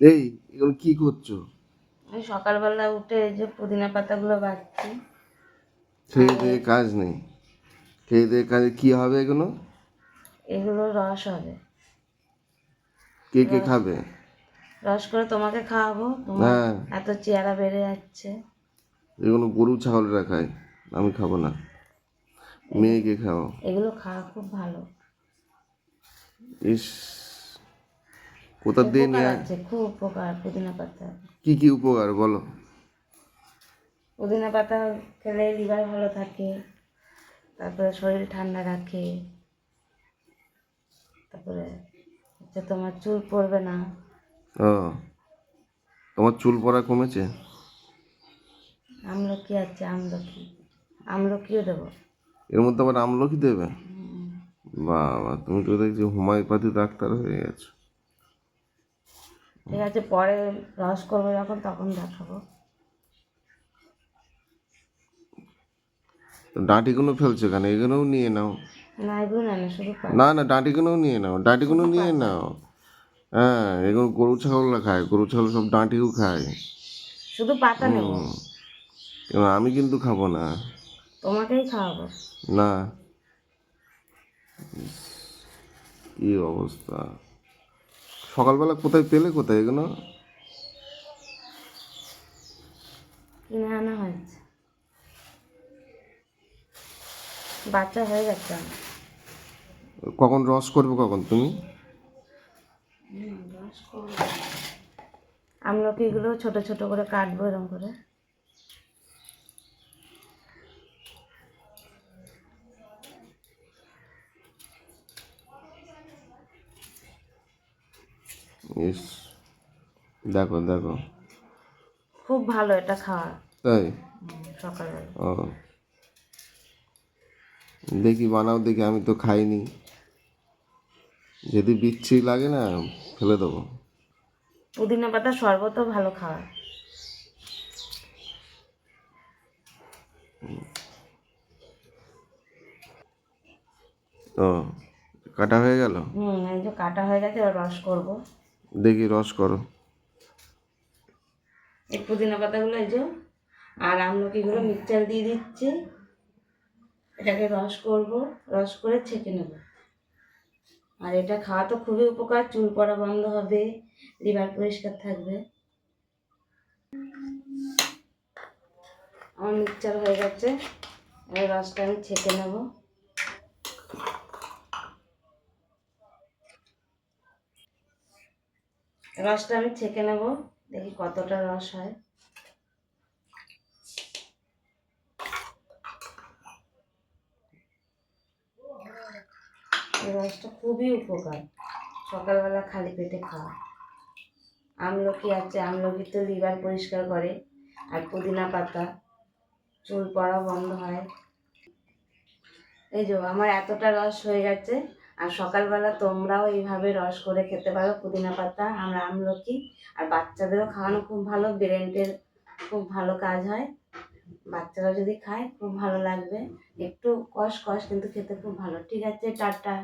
এই এগুলো কি করছ? আমি সকালবেলা উঠে এই যে পুদিনা পাতাগুলো বাচ্ছি খেয়ে দিয়ে কাজ নেই। খেয়ে দিয়ে কাজে কি হবে এগুলো? এগুলো রস হবে। কে কে খাবে? রস করে তোমাকে খাওয়াবো। হ্যাঁ। এত চেহারা বেড়ে যাচ্ছে। এগুলো গরু ছাগলরা খায় আমি খাব না। মেয়েকে খাও এগুলো খাওয়া খুব ভালো। ইস। কোথা দিয়ে নিয়ে আছে খুব উপকার পুদিনা পাতা। কি কি উপকার বলো। পুদিনা পাতা খেলে লিভার ভালো থাকে তারপরে শরীর ঠান্ডা রাখে তারপরে হচ্ছে তোমার চুল পড়বে না। ও তোমার চুল পড়া কমেছে? আমলকি আছে আমলকি। আমলকিও দেবো। এর মধ্যে আবার আমলকি দেবে? বাবা তুমি তো দেখছি হোমিওপ্যাথি ডাক্তার হয়ে গেছো। ঠিক আছে পরে রস করব যখন তখন দেখাবো। তো ডাঁটিগুলো ফেলছো কেন? এগুলোও নিয়ে নাও। না এগুলো না না শুধু না না ডাঁটিগুলোও নিয়ে নাও। ডাঁটিগুলো নিয়ে নাও। হ্যাঁ এগুলো গরু ছাগলরা খায়। গরু ছাগল সব ডাঁটিও খায়। শুধু পাতা নেব। আমি কিন্তু খাব না। তোমাকেই খাওয়াবো। না। কি অবস্থা। সকালবেলা কোথায় পেলে কোথায়? এগুলো? কিনে আনা হয়েছে। বাচ্চা হয়ে গেছে কখন রস করবে কখন তুমি? আমলকিগুলো ছোট ছোট করে কাটবো এরকম করে। ইস দেখো দেখো। খুব ভালো এটা খাওয়া তাই? সকালবেলা। ও। দেখি বানাও দেখি আমি তো খাইনি। যদি বিচ্ছি লাগে না ফেলে দেবো। পুদিনা পাতা শরবতও ভালো খাওয়া ও কাটা হয়ে গেল? হুম এই যে কাটা হয়ে গেছে রস করব। দেখি রস করো। এই পুদিনা পাতাগুলো এই যে, আর আমলকিগুলো মিক্সচার দিয়ে দিচ্ছি। এটাকে রস করব, রস করে ছেঁকে নেব। আর এটা খাওয়া তো খুবই উপকার, চুল পড়া বন্ধ হবে, লিভার পরিষ্কার থাকবে। আমার মিক্সচার হয়ে গেছে, এবার রসটা আমি ছেঁকে নেব। রসটা আমি ছেঁকে নেব। দেখি কতটা রস হয়। রসটা খুবই উপকার। সকালবেলা খালি পেটে খাওয়া। আমলকি আছে, আমলকি তো লিভার পরিষ্কার করে, আর পুদিনা পাতা। চুল পড়া বন্ধ হয়। এই যে, আমার এতটা রস হয়ে গেছে। আর সকালবেলা তোমরাও এইভাবে রস করে খেতে পারো, পুদিনা পাতা আমরা আমলকি। আর বাচ্চাদেরও খাওয়ানো খুব ভালো, ব্রেনটের খুব ভালো কাজ হয়। বাচ্চারা যদি খায়, খুব ভালো লাগবে। একটু কষ কষ, কিন্তু খেতে খুব ভালো। ঠিক আছে, টাটা।